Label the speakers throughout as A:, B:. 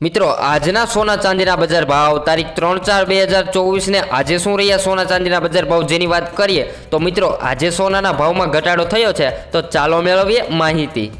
A: મિત્રો, આજના સોના ચાંદીના બજાર ભાવ તારીખ ત્રણ ચાર બે હજાર ચોવીસને આજે શું રહ્યા સોના ચાંદીના બજાર ભાવ જેની વાત કરીએ, તો મિત્રો, આજે સોનાના ભાવમાં ઘટાડો થયો છે, તો ચાલો મેળવીએ માહિતી.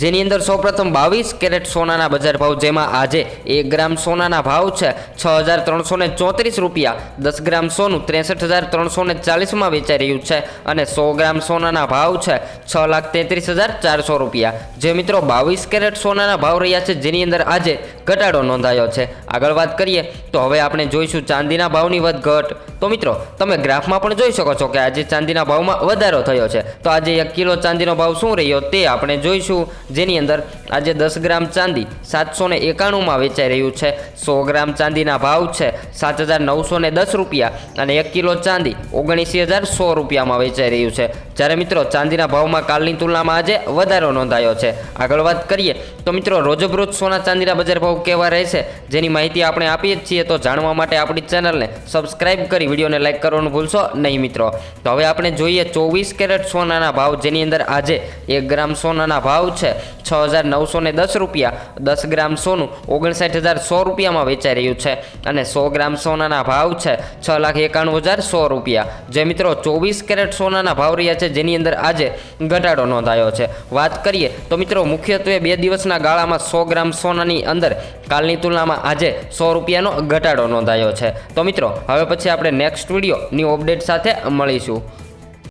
A: જેની અંદર સૌપ્રથમ બાવીસ કેરેટ સોનાના બજાર ભાવ, જેમાં આજે એક ગ્રામ સોનાના ભાવ છે છ હજાર ત્રણસો ને ચોત્રીસ રૂપિયા. દસ ગ્રામ સોનું ત્રેસઠ હજાર ત્રણસો ને ચાલીસમાં વેચાઈ રહ્યું છે અને સો ગ્રામ સોનાના ભાવ છે છ લાખ તેત્રીસ હજાર ચારસો રૂપિયા. જે મિત્રો બાવીસ કેરેટ સોનાના ભાવ રહ્યા છે, જેની અંદર આજે ઘટાડો નોંધાયો છે. આગળ વાત કરીએ તો હવે આપણે જોઈશું ચાંદીના ભાવની વધઘટ. તો મિત્રો, તમે ગ્રાફમાં પણ જોઈ શકો છો કે આજે ચાંદીના ભાવમાં વધારો થયો છે. તો આજે એક કિલો ચાંદીનો ભાવ શું રહ્યો તે આપણે જોઈશું. જેની અંદર આજે દસ ગ્રામ ચાંદી સાતસો ને એકાણુંમાં વેચાઈ રહ્યું છે. સો ગ્રામ ચાંદીના ભાવ છે સાત હજાર નવસો ને દસ રૂપિયા અને એક કિલો ચાંદી ઓગણીસી હજાર સો રૂપિયામાં વેચાઈ રહ્યું છે. જ્યારે મિત્રો ચાંદીના ભાવમાં કાલની તુલનામાં આજે વધારો નોંધાયો છે. આગળ વાત કરીએ તો મિત્રો રોજબરોજ સોના ચાંદીના બજાર ભાવ કેવા રહેશે જેની માહિતી આપણે આપીએ જ છીએ તો જાણવા માટે આપણી ચેનલને સબસ્ક્રાઇબ કરી વિડીયોને લાઇક કરવાનું ભૂલશો નહીં મિત્રો. તો હવે આપણે જોઈએ ચોવીસ કેરેટ સોનાના ભાવ જેની અંદર આજે એક ગ્રામ સોનાના ભાવ છે છ હજાર નવસો ને દસ રૂપિયા, દસ ગ્રામ સોનું ઓગણસાઠ હજાર સો રૂપિયામાં વેચાઈ રહ્યું છે અને સો ગ્રામ સોનાના ભાવ છે છ લાખ એકાણું હજાર સો રૂપિયા. જે મિત્રો ચોવીસ કેરેટ સોનાના ભાવ રહ્યા છે, જેની અંદર આજે ઘટાડો નોંધાયો છે. વાત કરીએ તો મિત્રો મુખ્યત્વે બે દિવસના ગાળામાં સો ગ્રામ સોનાની અંદર કાલની તુલનામાં આજે સો રૂપિયાનો ઘટાડો નોંધાયો છે. તો મિત્રો, હવે પછી આપણે નેક્સ્ટ વીડિયો ન્યૂ અપડેટ સાથે મળીશું.